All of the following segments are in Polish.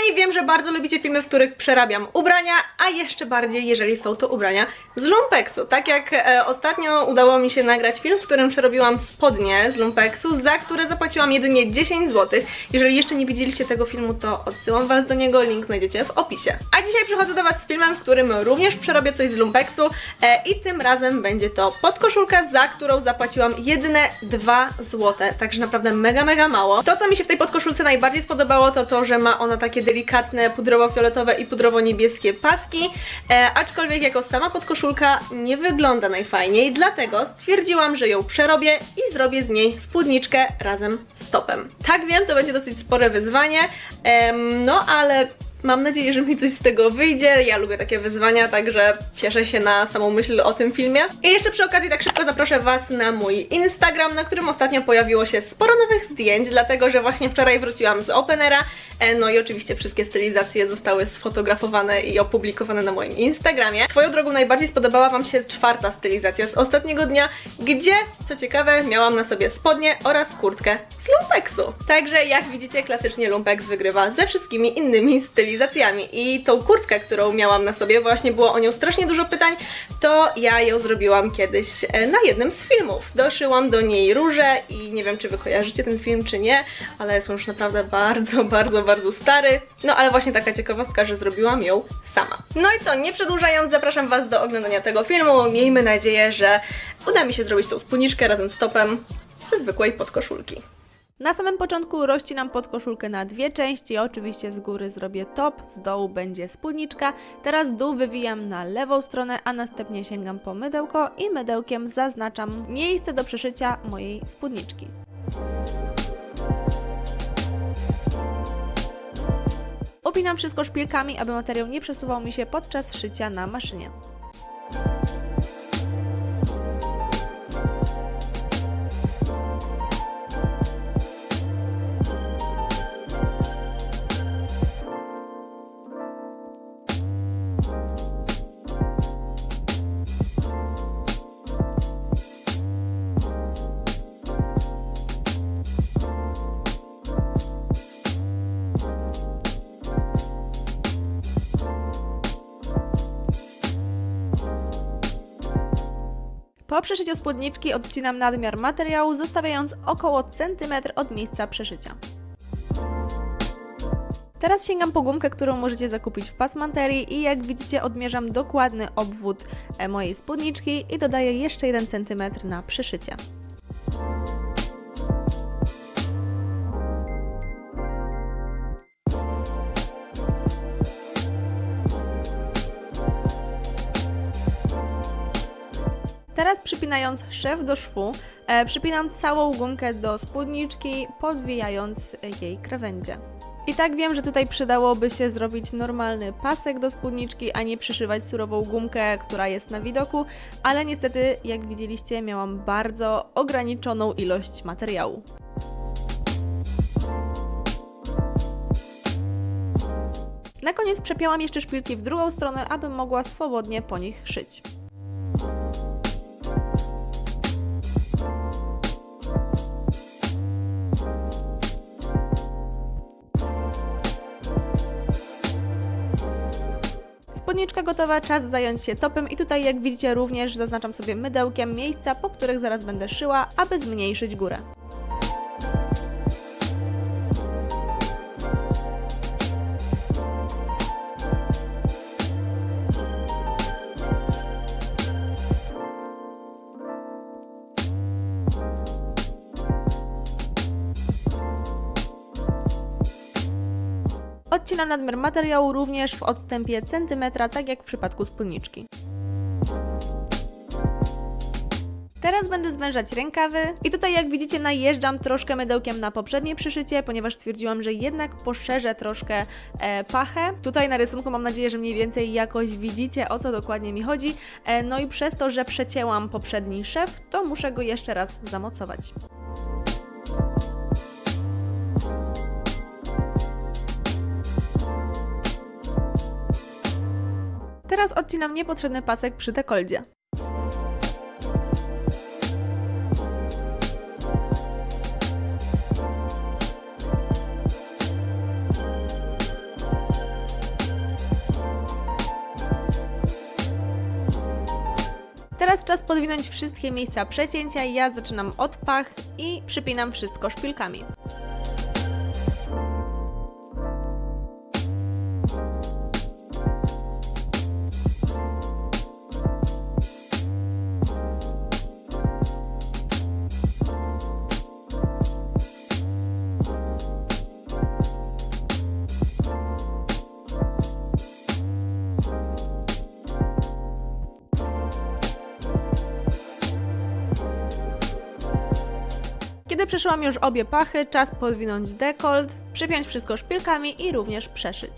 Kochani, wiem, że bardzo lubicie filmy, w których przerabiam ubrania, a jeszcze bardziej, jeżeli są to ubrania z lumpeksu. Tak jak e, ostatnio udało mi się nagrać film, w którym przerobiłam spodnie z lumpeksu, za które zapłaciłam jedynie 10 zł. Jeżeli jeszcze nie widzieliście tego filmu, to odsyłam Was do niego, link znajdziecie w opisie. A dzisiaj przychodzę do Was z filmem, w którym również przerobię coś z lumpeksu e, i tym razem będzie to podkoszulka, za którą zapłaciłam jedyne 2 zł, także naprawdę mega, mega mało. To, co mi się w tej podkoszulce najbardziej spodobało, to to, że ma ona takie delikatne pudrowo-fioletowe i pudrowo-niebieskie paski, e, aczkolwiek jako sama podkoszulka nie wygląda najfajniej, dlatego stwierdziłam, że ją przerobię i zrobię z niej spódniczkę razem z topem. Tak wiem, to będzie dosyć spore wyzwanie, em, no ale Mam nadzieję, że mi coś z tego wyjdzie. Ja lubię takie wyzwania, także cieszę się na samą myśl o tym filmie. I jeszcze przy okazji tak szybko zaproszę Was na mój Instagram, na którym ostatnio pojawiło się sporo nowych zdjęć, dlatego że właśnie wczoraj wróciłam z Openera. E, No i oczywiście wszystkie stylizacje zostały sfotografowane i opublikowane na moim Instagramie. Swoją drogą najbardziej spodobała Wam się czwarta stylizacja z ostatniego dnia, gdzie, co ciekawe, miałam na sobie spodnie oraz kurtkę lumpeksu. Także jak widzicie, klasycznie lumpeks wygrywa ze wszystkimi innymi stylizacjami. I tą kurtkę, którą miałam na sobie, właśnie było o nią strasznie dużo pytań, to ja ją zrobiłam kiedyś e, na jednym z filmów. Doszyłam do niej róże i nie wiem, czy Wy kojarzycie ten film, czy nie, ale są już naprawdę bardzo, bardzo, bardzo stary. No ale właśnie taka ciekawostka, że zrobiłam ją sama. No i co, nie przedłużając, zapraszam Was do oglądania tego filmu. Miejmy nadzieję, że uda mi się zrobić tą spódniczkę razem z topem ze zwykłej podkoszulki. Na samym początku rozcinam podkoszulkę na dwie części. Oczywiście z góry zrobię top, z dołu będzie spódniczka. Teraz dół wywijam na lewą stronę, a następnie sięgam po mydełko i mydełkiem zaznaczam miejsce do przeszycia mojej spódniczki. Upinam wszystko szpilkami, aby materiał nie przesuwał mi się podczas szycia na maszynie. Po przeszyciu spódniczki odcinam nadmiar materiału, zostawiając około centymetr od miejsca przeszycia. Teraz sięgam po gumkę, którą możecie zakupić w pasmanterii i jak widzicie odmierzam dokładny obwód e, mojej spódniczki i dodaję jeszcze 1 cm na przeszycie. Teraz przypinając szef do szwu, e, przypinam całą gumkę do spódniczki, podwijając jej krawędzie. I tak wiem, że tutaj przydałoby się zrobić normalny pasek do spódniczki, a nie przyszywać surową gumkę, która jest na widoku, ale niestety, jak widzieliście, miałam bardzo ograniczoną ilość materiału. Na koniec przepięłam jeszcze szpilki w drugą stronę, abym mogła swobodnie po nich szyć. Gotowa, czas zająć się topem i tutaj jak widzicie również zaznaczam sobie mydełkiem miejsca, po których zaraz będę szyła, aby zmniejszyć górę. Odcinam nadmiar materiału również w odstępie centymetra, tak jak w przypadku spódniczki. Teraz będę zwężać rękawy i tutaj jak widzicie najeżdżam troszkę mydełkiem na poprzednie przyszycie, ponieważ stwierdziłam, że jednak poszerzę troszkę e, pachę. Tutaj na rysunku mam nadzieję, że mniej więcej jakoś widzicie o co dokładnie mi chodzi. E, no i przez to, że przecięłam poprzedni szef, to muszę go jeszcze raz zamocować. Teraz odcinam niepotrzebny pasek przy dekoldzie. Teraz czas podwinąć wszystkie miejsca przecięcia. Ja zaczynam od pach i przypinam wszystko szpilkami. Kiedy przeszyłam już obie pachy, czas podwinąć dekolt, przypiąć wszystko szpilkami i również przeszyć.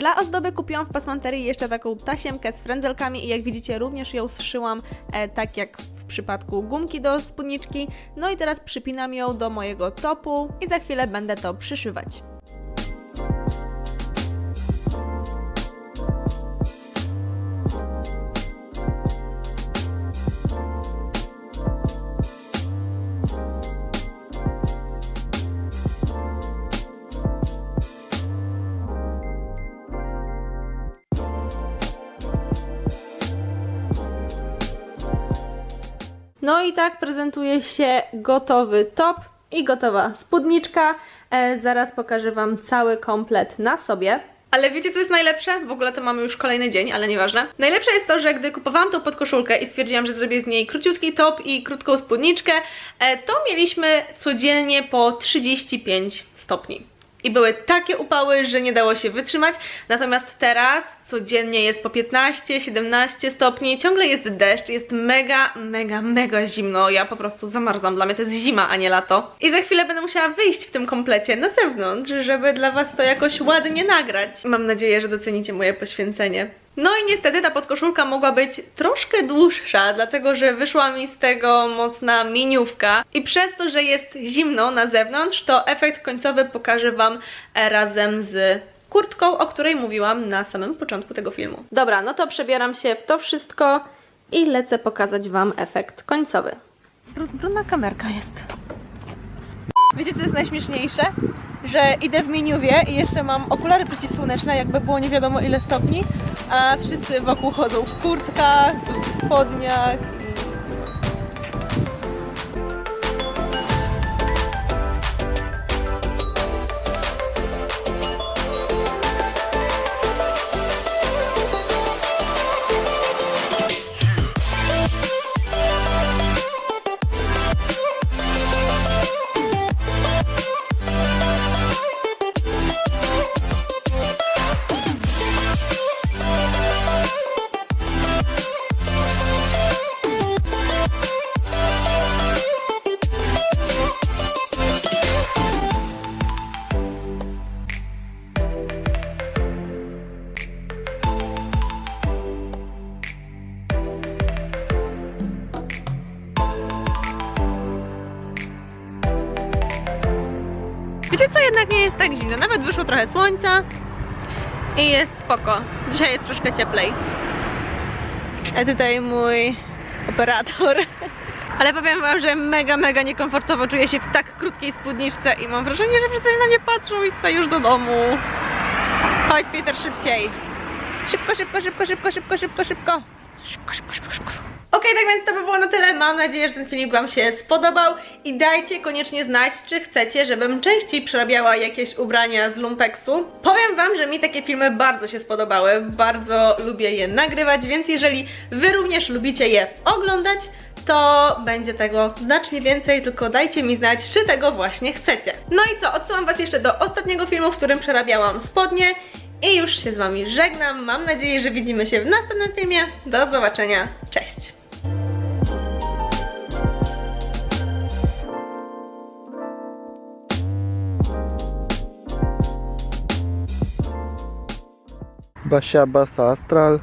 Dla ozdoby kupiłam w pasmanterii jeszcze taką tasiemkę z frędzelkami i jak widzicie również ją zszyłam e, tak jak w przypadku gumki do spódniczki. No i teraz przypinam ją do mojego topu i za chwilę będę to przyszywać. I tak prezentuje się gotowy top i gotowa spódniczka. E, zaraz pokażę Wam cały komplet na sobie. Ale wiecie co jest najlepsze? W ogóle to mamy już kolejny dzień, ale nieważne. Najlepsze jest to, że gdy kupowałam tą podkoszulkę i stwierdziłam, że zrobię z niej króciutki top i krótką spódniczkę, e, to mieliśmy codziennie po 35 stopni. I były takie upały, że nie dało się wytrzymać. Natomiast teraz codziennie jest po 15-17 stopni, ciągle jest deszcz, jest mega, mega, mega zimno. Ja po prostu zamarzam. Dla mnie to jest zima, a nie lato. I za chwilę będę musiała wyjść w tym komplecie na zewnątrz, żeby dla Was to jakoś ładnie nagrać. Mam nadzieję, że docenicie moje poświęcenie. No i niestety ta podkoszulka mogła być troszkę dłuższa, dlatego że wyszła mi z tego mocna miniówka i przez to, że jest zimno na zewnątrz, to efekt końcowy pokażę Wam razem z kurtką, o której mówiłam na samym początku tego filmu. Dobra, no to przebieram się w to wszystko i lecę pokazać Wam efekt końcowy. Brudna kamerka jest. Wiecie co jest najśmieszniejsze? Że idę w miniuwie i jeszcze mam okulary przeciwsłoneczne, jakby było nie wiadomo ile stopni, a wszyscy wokół chodzą w kurtkach, w spodniach i... Wiecie co, jednak nie jest tak zimno. Nawet wyszło trochę słońca i jest spoko. Dzisiaj jest troszkę cieplej. A tutaj mój operator. Ale powiem wam, że mega, mega niekomfortowo czuję się w tak krótkiej spódniczce i mam wrażenie, że wszyscy na mnie patrzą i chcę już do domu. Chodź Peter, szybciej. Szybko, szybko, szybko, szybko, szybko, szybko, szybko. Szybko, szybko, szybko, szybko. Okej, tak więc to by było na tyle. Mam nadzieję, że ten filmik Wam się spodobał i dajcie koniecznie znać, czy chcecie, żebym częściej przerabiała jakieś ubrania z lumpeksu. Powiem Wam, że mi takie filmy bardzo się spodobały, bardzo lubię je nagrywać, więc jeżeli Wy również lubicie je oglądać, to będzie tego znacznie więcej, tylko dajcie mi znać, czy tego właśnie chcecie. No i co, odsyłam Was jeszcze do ostatniego filmu, w którym przerabiałam spodnie i już się z Wami żegnam. Mam nadzieję, że widzimy się w następnym filmie. Do zobaczenia. Cześć! Basia Basa Astral